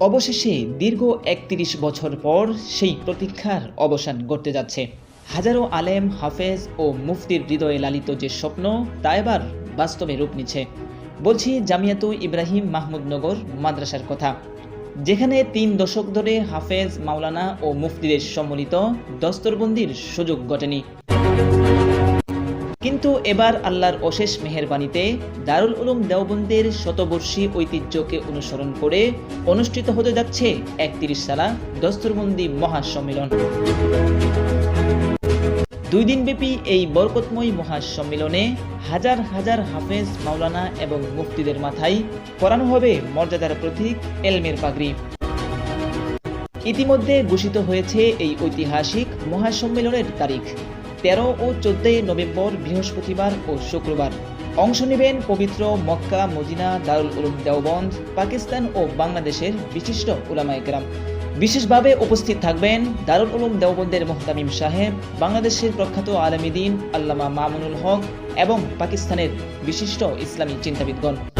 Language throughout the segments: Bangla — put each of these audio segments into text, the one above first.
অবশেষে দীর্ঘ একত্রিশ বছর পর সেই প্রতীক্ষার অবসান ঘটতে যাচ্ছে। হাজারো আলেম, হাফেজ ও মুফতির হৃদয়ে লালিত যে স্বপ্ন, তা এবার বাস্তবে রূপ নিচ্ছে। বলছি জামিয়াতু ইব্রাহিম মাহমুদনগর মাদ্রাসার কথা। যেখানে তিন দশক ধরে হাফেজ, মাওলানা ও মুফতিদের সম্মিলিত দস্তরবন্দির সুযোগ ঘটেনি। কিন্তু এবার আল্লাহর অশেষ মেহেরবানিতে দারুল উলুম দেওবন্দের শতবর্ষী ঐতিহ্যকে অনুসরণ করে অনুষ্ঠিত হতে যাচ্ছে একত্রিশ সালা দস্তরবন্দি মহাসম্মেলন। দুই দিনব্যাপী এই বরকতময় মহাসম্মেলনে হাজার হাজার হাফেজ মাওলানা এবং মুফতিদের মাথায় পরানো হবে মর্যাদার প্রতীক এলমের পাগড়ি। ইতিমধ্যে ঘোষিত হয়েছে এই ঐতিহাসিক মহাসম্মেলনের তারিখ। তেরো ও চোদ্দই নভেম্বর, বৃহস্পতিবার ও শুক্রবার। অংশ নেবেন পবিত্র মক্কা, মদিনা, দারুল উলুম দেওবন্দ, পাকিস্তান ও বাংলাদেশের বিশিষ্ট উলামায়করাম বিশেষভাবে উপস্থিত থাকবেন দারুল উলুম দেওবন্দের মোহতামিম সাহেব, বাংলাদেশের প্রখ্যাত আলমীদিন আল্লামা মামুনুল হক এবং পাকিস্তানের বিশিষ্ট ইসলামী চিন্তাবিদগণ।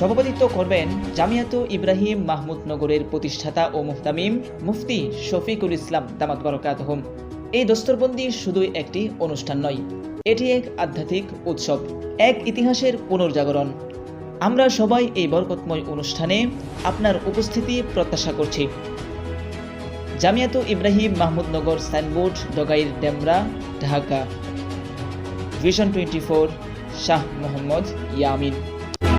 সভাপতিত্ব করবেন জামিয়াত ইব্রাহিম মাহমুদ নগরের প্রতিষ্ঠাতা ও মুহতামিম মুফতি শফিকুল ইসলাম দামাত বরকাতহম এই দস্তরবন্দি শুধুই একটি অনুষ্ঠান নয়, এটি এক আধ্যাত্মিক উৎসব, এক ইতিহাসের পুনর্জাগরণ। আমরা সবাই এই বরকতময় অনুষ্ঠানে আপনার উপস্থিতি প্রত্যাশা করছি। Jamiat Ibrahim Mahmudnagar signboard Dogair Demra, Dhaka. Vision twenty four, Shah Mohammad Yamin.